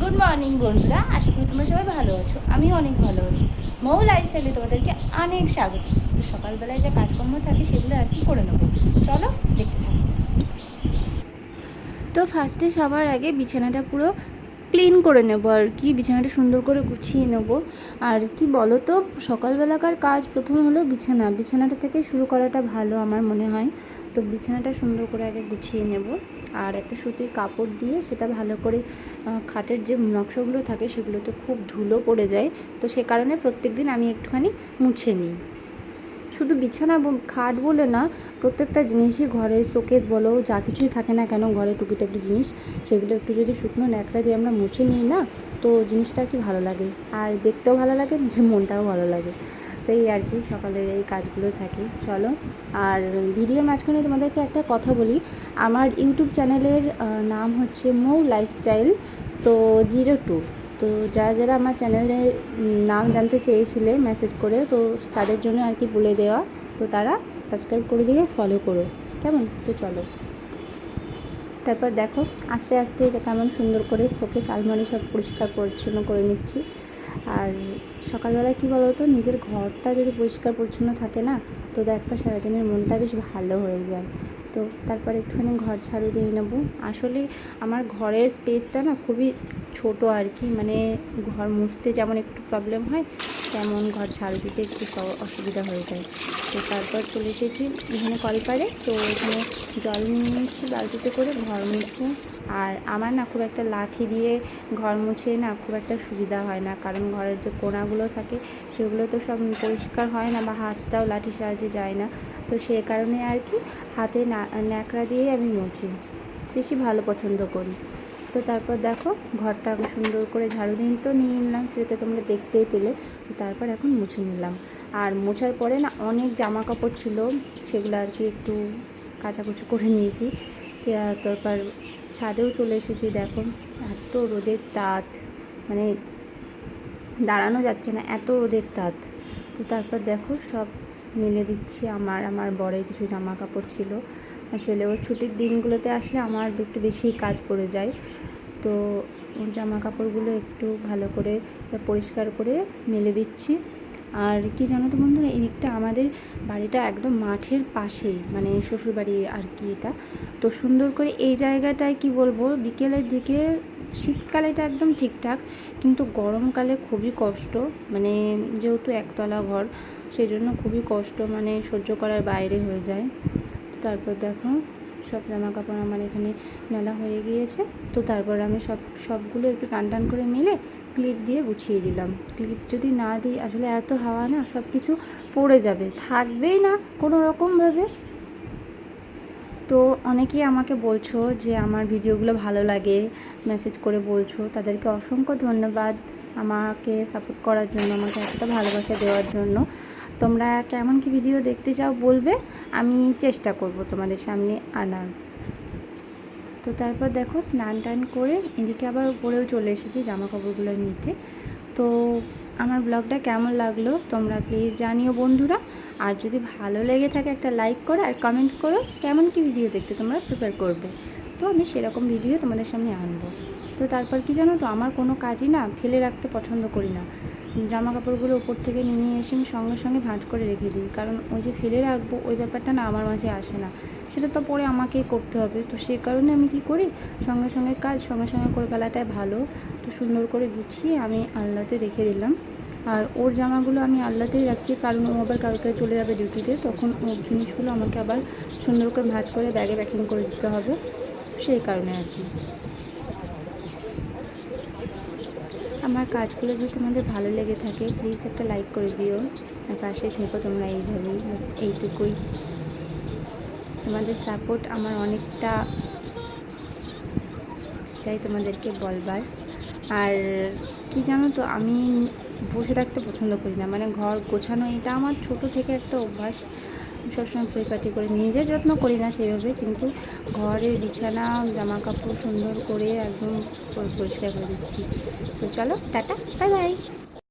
Good morning বন্ধুরা। আশা করি তোমরা সবাই ভালো আছো। আমিও অনেক ভালো আছি। মৌ লাইফস্টাইলে তোমাদেরকে অনেক স্বাগত। তো সকালবেলায় যা কাজকর্ম থাকে, সেগুলো আর কি করে নেব? চলো, দেখতে থাকো। তো ফার্স্টে সবার আগে বিছানাটা পুরো ক্লিন করে নেব আর কি। বিছানাটা সুন্দর করে গুছিয়ে নেব। আর কি বলো তো সকালবেলাকার কাজ প্রথমে হলো বিছানা। বিছানাটা থেকে শুরু করাটা ভালো আমার মনে হয়। তো বিছানাটা সুন্দর করে আগে গুছিয়ে নেব। আর একটা সুতির কাপড় দিয়ে সেটা ভালো করে খাটের যে নকশাগুলো থাকে সেগুলো তো খুব ধুলো পড়ে যায়। তো সে কারণে প্রত্যেক দিন আমি একটুখানি মুছে নিই। শুধু বিছানা খাট বলে না, প্রত্যেকটা জিনিসই ঘরে, শোকেস বলো, যা কিছুই থাকে না কেন, ঘরে টুকিটাকি জিনিস, সেগুলো একটু যদি শুকনো ন্যাকড়া দিয়ে আমরা মুছে নিই না, তো জিনিসটা কি ভালো লাগে। আর দেখতেও ভালো লাগে, নিজের মনটাও ভালো লাগে। এই আর কি সকালের এই কাজগুলো থাকে। চলো, আর ভিডিওর মাঝখানে তোমাদেরকে একটা কথা বলি। আমার ইউটিউব চ্যানেলের নাম হচ্ছে মৌ লাইফস্টাইল, তো জিরো টু। তো যারা যারা আমার চ্যানেলের নাম জানতে চেয়েছিলে মেসেজ করে, তো তাদের জন্য আর কি বলে দেওয়া। তো তারা সাবস্ক্রাইব করে দিও ফলো করো। কেমন? তো চলো। তারপর দেখো, আস্তে আস্তে কেমন সুন্দর করে শোকেস আলমারি সব পরিষ্কার পরিচ্ছন্ন করে নিচ্ছি। আর সকালবেলায় কী বলো তো নিজের ঘরটা যদি পরিষ্কার পরিচ্ছন্ন থাকে না, তো দেখবা সারাদিনের মনটা বেশ ভালো হয়ে যায়। তো তারপর একটুখানি ঘর ঝাড়ু দিয়ে নেব। আসলে আমার ঘরের স্পেসটা না খুবই ছোট আর কি মানে ঘর মুছতে যেমন একটু প্রবলেম হয়, তেমন ঘর ঝাড়ু দিতে একটু অসুবিধা হয়ে যায়। তো তারপর চলে এসেছি এখানে কল পারে তো এখানে জল নিয়ে নিচ্ছি, বালতিতে করে ঘর মুছবো। আর আমার না খুব একটা লাঠি দিয়ে ঘর মুছে না খুব একটা সুবিধা হয় না। কারণ ঘরের যে কোনাগুলো থাকে, সেগুলো তো সব পরিষ্কার হয় না বা হাতটাও লাঠির সাহায্যে যায় না। তো সে কারণে আর কি হাতে ন্যাকড়া দিয়েই আমি মুছি। বেশি ভালো পছন্দ করি। তো তারপর দেখো, ঘরটা সুন্দর করে ঝাড়ু দিয়ে তো নিয়ে নিলাম, সেটা তোমরা দেখতেই পেলে। তো তারপর এখন মুছে নিলাম। আর মোছার পরে না অনেক জামা কাপড় ছিল, সেগুলো আর কি একটু কাচাকুচি করে নিয়েছি। তারপর ছাদেও চলে এসেছি, দেখো। এত রোদের তাত মানে দাঁড়ানো যাচ্ছে না, এত রোদের তাত। তো তারপর দেখো, সব মেলে দিচ্ছি আমার আমার বরের কিছু জামা কাপড় ছিল। আসলে ওর ছুটির দিনগুলোতে আসলে আমার একটু বেশি কাজ পড়ে যায়। তো জামা কাপড়গুলো একটু ভালো করে পরিষ্কার করে মেলে দিচ্ছি। আর কি জানো তো বন্ধুরা, এই দিকটা আমাদের বাড়িটা একদম মাঠের পাশে মানে শ্বশুরবাড়ি আর কি এটা। তো সুন্দর করে এই জায়গাটায় কি বলব, বিকেলের দিকে, শীতকালে এটা একদম ঠিকঠাক, কিন্তু গরমকালে খুবই কষ্ট। মানে যেহেতু একতলা ঘর, সেই জন্য খুবই কষ্ট মানে সহ্য করার বাইরে হয়ে যায়। তারপর দেখো সব জামা কাপড় আমার এখানে মেলা হয়ে গিয়েছে। তো তারপর আমি সব, সবগুলো একটু টান টান করে মিলে ক্লিপ দিয়ে গুছিয়ে দিলাম। ক্লিপ যদি না দিই, আসলে এত হাওয়া না সব কিছু পড়ে যাবে। থাকবেই না কোনো রকমভাবে তো অনেকেই আমাকে বলছো যে আমার ভিডিওগুলো ভালো লাগে মেসেজ করে বলছো। তাদেরকে অসংখ্য ধন্যবাদ আমাকে সাপোর্ট করার জন্য, আমাকে এতটা ভালোবাসা দেওয়ার জন্য। তোমরা কেমন কি ভিডিও দেখতে চাও বলবে, আমি চেষ্টা করব তোমাদের সামনে আনার। তো তারপর দেখো স্নান টান করে এদিকে আবার উপরেও চলে এসেছি জামা কাপড়গুলো নিতে। তো আমার ব্লগটা কেমন লাগল তোমরা প্লিজ জানিও বন্ধুরা। আর যদি ভালো লেগে থাকে একটা লাইক করো আর কমেন্ট করো কেমন কি ভিডিও দেখতে তোমরা প্রিপেয়ার করবে। তো আমি সেরকম ভিডিও তোমাদের সামনে আনব। তো তারপর কি জানো তো, আমার কোনো কাজই না ফেলে রাখতে পছন্দ করি না। জামা কাপড়গুলো উপর থেকে নিয়ে এসে আমি সঙ্গে সঙ্গে ভাঁজ করে রেখে দিই। কারণ ওই যে ফেলে রাখব, ওই ব্যাপারটা না আমার মাঝে আসে না। সেটা তো পরে আমাকেই করতে হবে। তো সে কারণে আমি কি করি, সঙ্গে সঙ্গে কাজ সঙ্গে সঙ্গে করে ফেলাটাই ভালো। তো সুন্দর করে গুছিয়ে আমি আলনাতে রেখে দিলাম। আর ওর জামাগুলো আমি আল্লাতেই রাখছি, কারণ ও আবার কালকে চলে যাবে ডিউটিতে তখন ওর জিনিসগুলো আমাকে আবার সুন্দর করে ভাঁজ করে ব্যাগে প্যাকিং করে দিতে হবে। সেই কারণে আর কি। আমার কাজগুলো যদি তোমাদের ভালো লেগে থাকে প্লিজ একটা লাইক করে দিও। আর পাশে থেকো তোমরা এইভাবেই। এইটুকুই। তোমাদের সাপোর্ট আমার অনেকটা তাই তোমাদেরকে বলবার। আর কি জানো তো, আমি বসে থাকতে পছন্দ করি না। মানে ঘর গোছানো, এটা আমার ছোট থেকে একটা অভ্যাস। সবসময় পরিপাটি করে নিজের যত্ন করি না সেইভাবে, কিন্তু ঘরের বিছানা জামা কাপড় সুন্দর করে একদম পরিষ্কার করে দিচ্ছি। তো চলো, টাটা, বাই বাই।